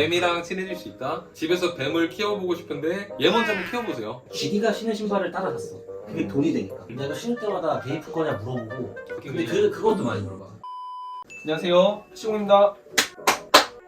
뱀이랑 친해질 수 있다. 집에서 뱀을 키워보고 싶은데 얘 먼저 한번 키워보세요. GD가 신은 신발을 따라 샀어. 그게 돈이 되니까. 내가 신을 때마다 베이프 거냐 물어보고. 근데 그, 그것도 많이 물어봐. 안녕하세요. 시공입니다.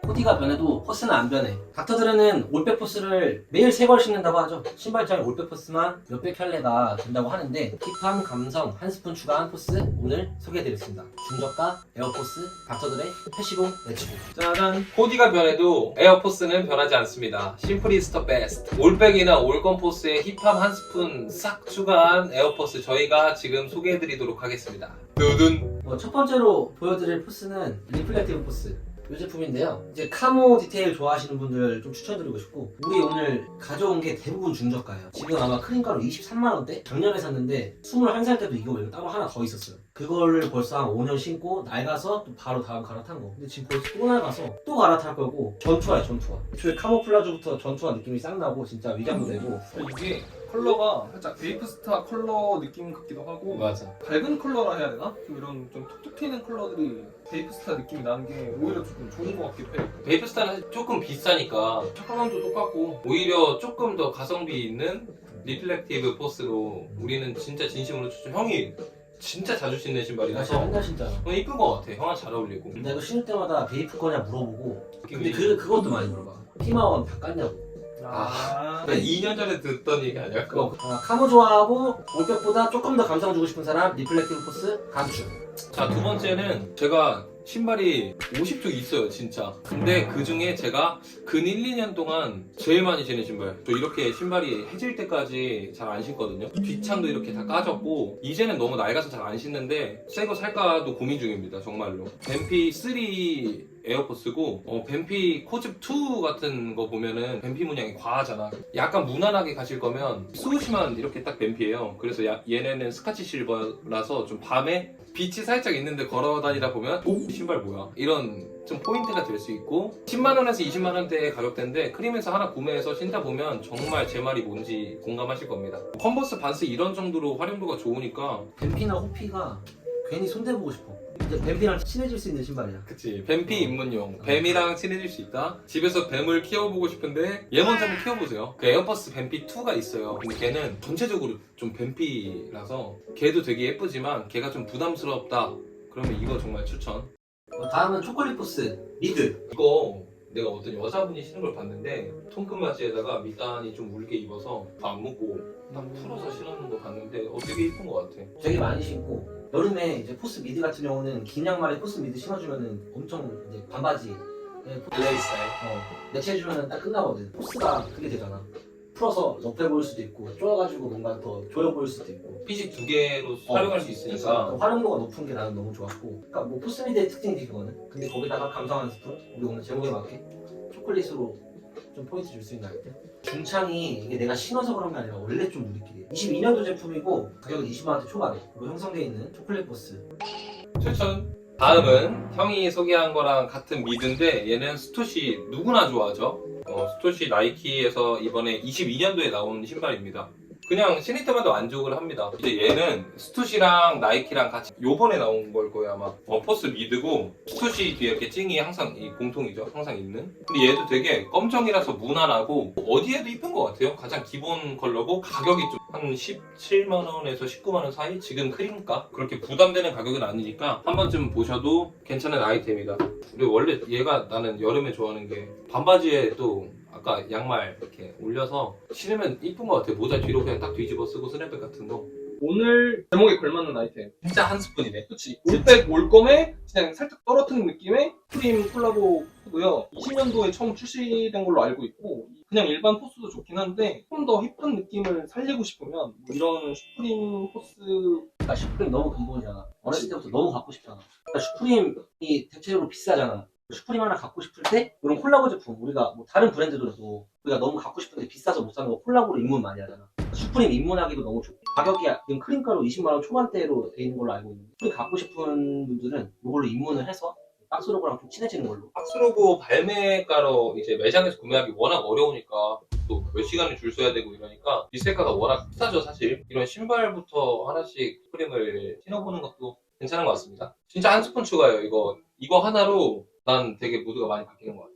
코디가 변해도 포스는 안 변해. 닥터들은 올백 포스를 매일 세 벌 신는다고 하죠. 신발장에 올백 포스만 몇백 켤레가 된다고 하는데 힙함 감성 한 스푼 추가한 포스 오늘 소개해드리겠습니다. 중저가 에어포스 닥터들의 패시봉 매치봉. 짜잔. 코디가 변해도 에어포스는 변하지 않습니다. 심플리스터 베스트. 올백이나 올건 포스에 힙합 한 스푼 싹 추가한 에어포스 저희가 지금 소개해드리도록 하겠습니다. 두둔. 뭐 첫 번째로 보여드릴 포스는 리플렉티브 포스. 이 제품인데요. 이제 카모 디테일 좋아하시는 분들 좀 추천드리고 싶고 우리 오늘 가져온 게 대부분 중저가예요. 지금 아마 크림가루 23만 원대 작년에 샀는데 21살 때도 이거 말고 따로 하나 더 있었어요. 그거를 벌써 한 5년 신고 낡아서 또 바로 다음 갈아탄 거. 근데 지금 벌써 또 낡아서 또 갈아탈 거고 전투화야 전투화. 애초에 카모플라주부터 전투화 느낌이 싹 나고 진짜 위장도 되고 이게 컬러가 살짝 베이프스타 컬러 느낌 같기도 하고 맞아. 밝은 컬러라 해야 되나? 좀 이런 좀 톡톡 튀는 컬러들이 베이프스타 느낌이 나는 게 오히려 조금 좋은 것 같기도 해. 베이프스타는 조금 비싸니까 착화감도 똑같고 오히려 조금 더 가성비 있는 리플렉티브 포스로 우리는 진짜 진심으로 추천. 형이 진짜 자주 신는 나 진짜 신발이라서 맨날 신잖아. 어, 이쁜 것 같아. 형아 잘 어울리고. 근데 이거 신을 때마다 베이프 거냐 물어보고 근데 느낌이 그, 그것도 많이 물어봐. 피마원 다 깠냐고. 아. 나 2년 전에 듣던 얘기 아니야? 그거 그거 아, 카모 좋아하고 올백보다 조금 더 감성 주고 싶은 사람 리플렉티브 포스 감추 자, 두 번째는 제가 신발이 50쪽 있어요, 진짜. 근데 그 중에 제가 근 1, 2년 동안 제일 많이 신은 신발. 저 이렇게 신발이 해질 때까지 잘 안 신거든요. 뒷창도 이렇게 다 까졌고, 이제는 너무 낡아서 잘 안 신는데, 새 거 살까도 고민 중입니다, 정말로. 뱀피 3 에어포스고, 어, 뱀피 코즈 2 같은 거 보면은 뱀피 문양이 과하잖아. 약간 무난하게 가실 거면, 스우시만 이렇게 딱 뱀피예요. 그래서 야- 얘네는 스카치 실버라서 좀 밤에 빛이 살짝 있는데 걸어 다니다 보면 오 신발 뭐야? 이런 좀 포인트가 될 수 있고 10만 원에서 20만 원대의 가격대인데 크림에서 하나 구매해서 신다 보면 정말 제 말이 뭔지 공감하실 겁니다. 컨버스 반스 이런 정도로 활용도가 좋으니까 뱀피나 호피가 괜히 손대보고 싶어. 이제 뱀피랑 친해질 수 있는 신발이야. 그치. 뱀피 입문용. 뱀이랑 친해질 수 있다? 집에서 뱀을 키워보고 싶은데 얘 먼저 한번 키워보세요. 그 에어버스 뱀피 2가 있어요. 근데 걔는 전체적으로 좀 뱀피라서 걔도 되게 예쁘지만 걔가 좀 부담스럽다. 그러면 이거 정말 추천. 어, 다음은 초콜릿 포스. 리드. 이거 내가 어떤 여자분이 신은 걸 봤는데 통금 바지에다가 밑단이 좀 울게 입어서 안 묶고 딱 풀어서 신었는 거 봤는데 어 되게 이쁜 것 같아. 되게 많이 신고 여름에 이제 포스 미드 같은 경우는 긴 양말에 포스 미드 신어주면은 엄청 이제 반바지 LA 스타일. 어, 내치해주면 딱 끝나거든. 포스가 그게 되잖아. 풀어서 높여 보일 수도 있고, 쪼여가지고 뭔가 더 조여 보일 수도 있고. 핏이 두 개로 활용할 수 있으니까 그러니까 활용도가 높은 게 나는 너무 좋았고. 그러니까 뭐 포스미드의 특징이지 그거는. 근데 거기다가 감성 한 스푼, 우리 오늘 제목에 맞게 초콜릿으로 좀 포인트 줄 수 있는 아이템. 중창이 이게 내가 신어서 그런 게 아니라 원래 좀 누리끼리. 22년도 제품이고 가격은 20만 원대 초반에. 로 형성되어 있는 초콜릿 포스. 추천. 다음은 형이 소개한 거랑 같은 미드인데 얘는 스토시 누구나 좋아하죠. 어, 스토시 나이키에서 이번에 22년도에 나온 신발입니다. 그냥 신을 때마다 만족을 합니다. 이제 얘는 스투시랑 나이키랑 같이 요번에 나온 걸 거예요 아마. 어, 포스 미드고 스투시 뒤에 이렇게 찡이 항상 이 공통이죠. 항상 있는. 근데 얘도 되게 검정이라서 무난하고 어디에도 이쁜 것 같아요. 가장 기본 컬러고 가격이 좀 한 17만 원에서 19만 원 사이? 지금 크림가? 그렇게 부담되는 가격은 아니니까 한 번쯤 보셔도 괜찮은 아이템이다. 그리고 원래 얘가 나는 여름에 좋아하는 게 반바지에 또 아까 양말 이렇게 올려서 신으면 이쁜 것 같아. 모자 뒤로 그냥 딱 뒤집어 쓰고 스냅백 같은 거. 오늘 제목에 걸맞는 아이템. 진짜 한 스푼이네. 그치. 올백 올검에 그냥 살짝 떨어뜨린 느낌의 프림 콜라보 포고요. 20년도에 처음 출시된 걸로 알고 있고 그냥 일반 포스도 좋긴 한데 좀더 힙한 느낌을 살리고 싶으면 뭐 이런 슈프림 포스 그러니까 슈프림 너무 근본이잖아. 어렸을 때부터 너무 갖고 싶잖아. 그러니까 슈프림이 대체적으로 비싸잖아. 슈프림 하나 갖고 싶을 때 이런 콜라보 제품 우리가 뭐 다른 브랜드들도 우리가 너무 갖고 싶은데 비싸서 못 사는 거 콜라보로 입문 많이 하잖아. 슈프림 입문하기도 너무 좋고 가격이 지금 크림가루 20만 원 초반대로 돼 있는 걸로 알고 있는데 슈프림 갖고 싶은 분들은 이걸로 입문을 해서 박스로고랑 좀 친해지는 걸로. 박스로고 발매가로 이제 매장에서 구매하기 워낙 어려우니까 또 몇 시간을 줄 서야 되고 이러니까 리셀가가 워낙 비싸죠 사실 이런 신발부터 하나씩 프림을 신어보는 것도 괜찮은 것 같습니다 진짜 한 스푼 추가요 이거 이거 하나로 난 되게 무드가 많이 바뀌는 것 같아요.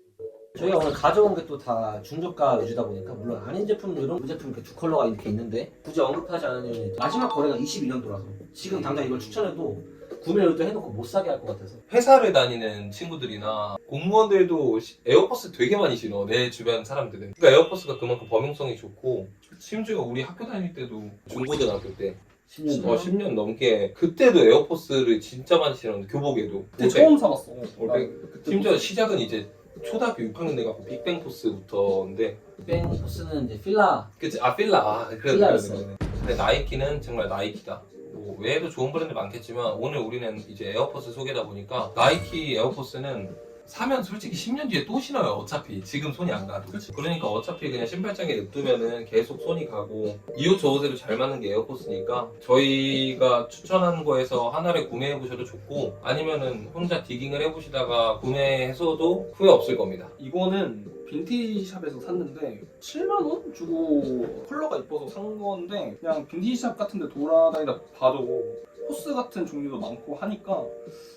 저희가 오늘 가져온 게 또 다 중저가 위주다 보니까 물론 아닌 제품들은 그 제품 이렇게 두 컬러가 이렇게 있는데 굳이 언급하지 않은 이유는 마지막 거래가 22년도라서 지금 당장 이걸 추천해도 구매를 또 해놓고 못 사게 할 것 같아서. 회사를 다니는 친구들이나 공무원들도 시- 에어버스 되게 많이 신어 내 주변 사람들은. 그러니까 에어버스가 그만큼 범용성이 좋고 심지어 우리 학교 다닐 때도 중고등학교 때 10년 어, 10년 넘게. 그때도 에어포스를 진짜 많이 신었는데 교복에도. 그때 올백. 처음 사봤어. 올백. 나 그때 심지어 시작은 이제 초등학교 6학년 돼갖고 빅뱅 포스부터인데. 뺑 포스는 이제 필라. 그치. 아 필라. 아 그래 필라였어. 그래 근데 나이키는 정말 나이키다. 뭐 외에도 좋은 브랜드 많겠지만 오늘 우리는 이제 에어포스 소개다 보니까 나이키 에어포스는 사면 솔직히 10년 뒤에 또 신어요 어차피. 지금 손이 안 가도. 그치. 그러니까 어차피 그냥 신발장에 냅두면은 계속 손이 가고. 이 옷 저 옷에도 잘 맞는 게 에어포스니까 저희가 추천한 거에서 하나를 구매해 보셔도 좋고 아니면은 혼자 디깅을 해 보시다가 구매해서도 후회 없을 겁니다. 이거는 빈티지 샵에서 샀는데 7만 원 주고 컬러가 이뻐서 산 건데 그냥 빈티지 샵 같은 데 돌아다니다 봐도 포스 같은 종류도 많고 하니까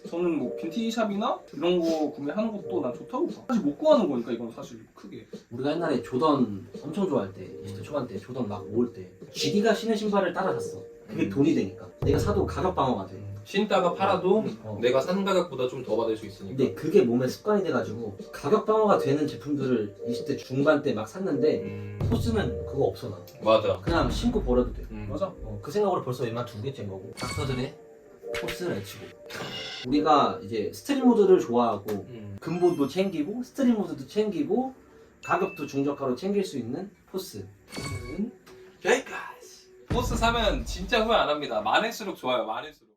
저는 뭐 빈티지 샵이나 이런 거 구매하는 것도 난 좋다고 봐. 사실 못 구하는 거니까 이건 사실 크게. 우리가 옛날에 조던 엄청 좋아할 때 20대 초반 때 조던 막 모을 때 GD가 신은 신발을 따라 샀어 그게 음. 돈이 되니까 내가 사도 가격 방어가 돼 신다가 팔아도 어. 내가 사는 가격보다 좀 더 받을 수 있으니까. 근데 그게 몸에 습관이 돼가지고 가격 방어가 되는 제품들을 20대 중반 때 막 샀는데 음, 포스는 그거 없어 나 맞아. 그냥 신고 버려도 돼. 음. 맞아. 어, 그 생각으로 벌써 웬만 두 개째인 거고. 닥터들의 포스를 외치고. 우리가 이제 스트릿 모드를 좋아하고 음. 근본도 챙기고 스트릿 모드도 챙기고 가격도 중저가로 챙길 수 있는 포스. 여기까지 포스 사면 진짜 후회 안 합니다. 많을수록 좋아요. 많을수록